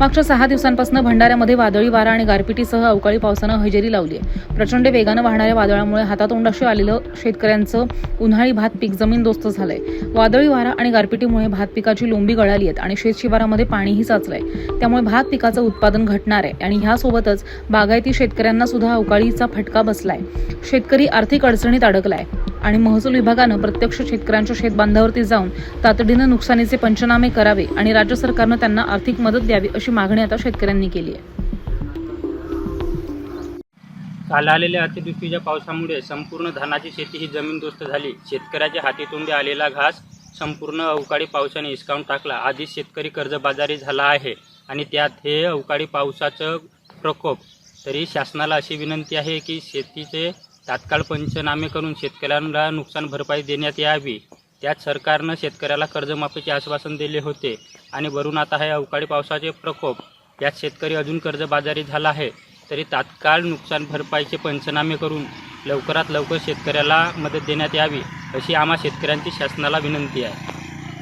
मागच्या सहा दिवसांपासून भंडाऱ्यामध्ये वादळी वारा आणि गारपिटीसह अवकाळी पावसानं हजेरी लावली आहे प्रचंड वेगानं वाहणाऱ्या वादळामुळे हातातोंडाशी आलेलं शेतकऱ्यांचं उन्हाळी भात पीक जमीनदोस्त झालंय. वादळी वारा आणि गारपिटीमुळे भात पिकाची लोंबी गळाली आहेत आणि शेतशिवारामध्ये पाणीही साचलंय. त्यामुळे भात पिकाचं उत्पादन घटणार आहे आणि ह्यासोबतच बागायती शेतकऱ्यांना सुद्धा अवकाळीचा फटका बसलाय. शेतकरी आर्थिक अडचणीत अडकलाय. आणि महसूल विभागानं प्रत्यक्ष शेतकऱ्यांच्या शेतबांधावरती जाऊन तातडीनं नुकसानीचे पंचनामे करावे आणि राज्य सरकारनं त्यांना आर्थिक मदत द्यावी अशी मागणी आता शेतकऱ्यांनी केली आहे. काल आलेल्या अतिवृष्टीच्या पावसामुळे संपूर्ण धानाची शेती ही जमीनदोस्त झाली. शेतकऱ्याच्या हातीतोंडी आलेला घास संपूर्ण अवकाळी पावसाने हिसकावून टाकला. आधीच शेतकरी कर्जबाजारी झाला आहे आणि त्यात हे अवकाळी पावसाचं प्रकोप. तरी शासनाला अशी विनंती आहे की शेतीचे तात्काळ पंचनामे करून शेतकऱ्यांना नुकसान भरपाई देण्यात यावी. त्यात सरकारनं शेतकऱ्याला कर्जमाफीचे आश्वासन दिले होते आणि वरून आता हे अवकाळी पावसाचे प्रकोप. यात शेतकरी अजून कर्जबाजारी झाला आहे. तरी तात्काळ नुकसान भरपाईचे पंचनामे करून लवकरात लवकर शेतकऱ्याला मदत देण्यात यावी अशी आम्हा शेतकऱ्यांची शासनाला विनंती आहे.